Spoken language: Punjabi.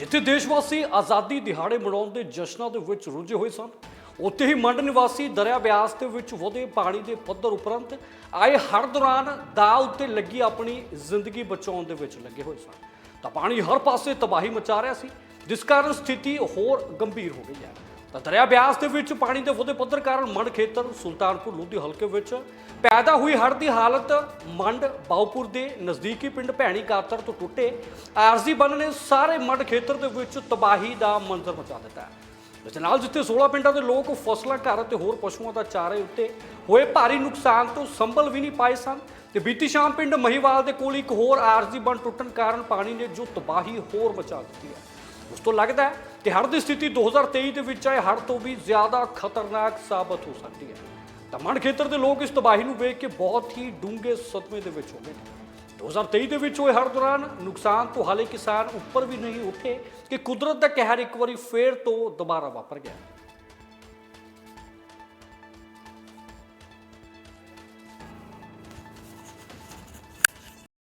ਜਿੱਥੇ ਦੇਸ਼ ਵਾਸੀ ਆਜ਼ਾਦੀ ਦਿਹਾੜੇ ਮਨਾਉਣ ਦੇ ਜਸ਼ਨਾਂ ਦੇ ਵਿੱਚ ਰੁੱਝੇ ਹੋਏ ਸਨ, ਉੱਥੇ ਹੀ ਮੰਡ ਨਿਵਾਸੀ ਦਰਿਆ ਬਿਆਸ ਦੇ ਵਿੱਚ ਵਧੇ ਪਾਣੀ ਦੇ ਪੱਧਰ ਉਪਰੰਤ ਆਏ ਹਰ ਦੌਰਾਨ ਦਾ ਉੱਤੇ ਲੱਗੀ ਆਪਣੀ ਜ਼ਿੰਦਗੀ ਬਚਾਉਣ ਦੇ ਵਿੱਚ ਲੱਗੇ ਹੋਏ ਸਨ। ਤਾਂ ਪਾਣੀ ਹਰ ਪਾਸੇ ਤਬਾਹੀ ਮਚਾ ਰਿਹਾ ਸੀ, ਜਿਸ ਕਾਰਨ ਸਥਿਤੀ ਹੋਰ ਗੰਭੀਰ ਹੋ ਗਈ ਹੈ। ਤਾਂ ਦਰਿਆ ਬਿਆਸ ਦੇ ਵਿੱਚ ਪਾਣੀ ਦੇ ਵਧੇ ਪੱਧਰ ਕਾਰਨ ਮੰਡ ਖੇਤਰ ਸੁਲਤਾਨਪੁਰ ਲੋਧੀ ਹਲਕੇ ਵਿੱਚ ਪੈਦਾ ਹੋਈ ਹੜ੍ਹ ਦੀ ਹਾਲਤ ਮੰਡ ਬਾਉਪੁਰ ਦੇ ਨਜ਼ਦੀਕੀ ਪਿੰਡ ਭੈਣੀ ਕਾਤਰ ਤੋਂ ਟੁੱਟੇ ਆਰਜ਼ੀ ਬੰਨ ਨੇ ਸਾਰੇ ਮੰਡ ਖੇਤਰ ਦੇ ਵਿੱਚ ਤਬਾਹੀ ਦਾ ਮੰਜ਼ਰ ਮਚਾ ਦਿੱਤਾ ਹੈ। ਇਸ ਨਾਲ ਜਿੱਥੇ 16 ਪਿੰਡਾਂ ਦੇ ਲੋਕ ਫਸਲਾਂ, ਘਰ ਅਤੇ ਹੋਰ ਪਸ਼ੂਆਂ ਦਾ ਚਾਰੇ ਉੱਤੇ ਹੋਏ ਭਾਰੀ ਨੁਕਸਾਨ ਤੋਂ ਸੰਭਲ ਵੀ ਨਹੀਂ ਪਾਏ ਸਨ ਤੇ ਬੀਤੀ ਸ਼ਾਮ ਪਿੰਡ ਮਹੀਵਾਲ ਦੇ ਕੋਲ ਇੱਕ ਹੋਰ ਆਰਜ਼ੀ ਬੰਨ ਟੁੱਟਣ ਕਾਰਨ ਪਾਣੀ ਨੇ ਜੋ ਤਬਾਹੀ ਹੋਰ ਮਚਾ ਦਿੱਤੀ ਹੈ। ਉਸ ਤੋਂ ਲੱਗਦਾ ਹੈ ਕਿ ਹੜ੍ਹ ਦੀ ਸਥਿਤੀ 2023 ਦੇ ਵਿੱਚ ਆਏ ਹੜ੍ਹ ਤੋਂ ਵੀ ਜ਼ਿਆਦਾ ਖਤਰਨਾਕ ਸਾਬਤ ਹੋ ਸਕਦੀ ਹੈ। ਤਾਂ ਮਨ ਖੇਤਰ ਦੇ ਲੋਕ ਇਸ ਤਬਾਹੀ ਨੂੰ ਵੇਖ ਕੇ ਬਹੁਤ ਹੀ ਡੂੰਘੇ ਸਦਮੇ ਦੇ ਵਿੱਚ ਹੋ ਗਏ ਨੇ 2023 ਦੇ ਵਿੱਚ ਹੋਏ ਹੜ੍ਹ ਦੌਰਾਨ ਨੁਕਸਾਨ ਤੋਂ ਹਾਲੇ ਕਿਸਾਨ ਉੱਪਰ ਵੀ ਨਹੀਂ ਉੱਠੇ ਕਿ ਕੁਦਰਤ ਦਾ ਕਹਿਰ ਇੱਕ ਵਾਰੀ ਫੇਰ ਤੋਂ ਦੁਬਾਰਾ ਵਾਪਰ ਗਿਆ।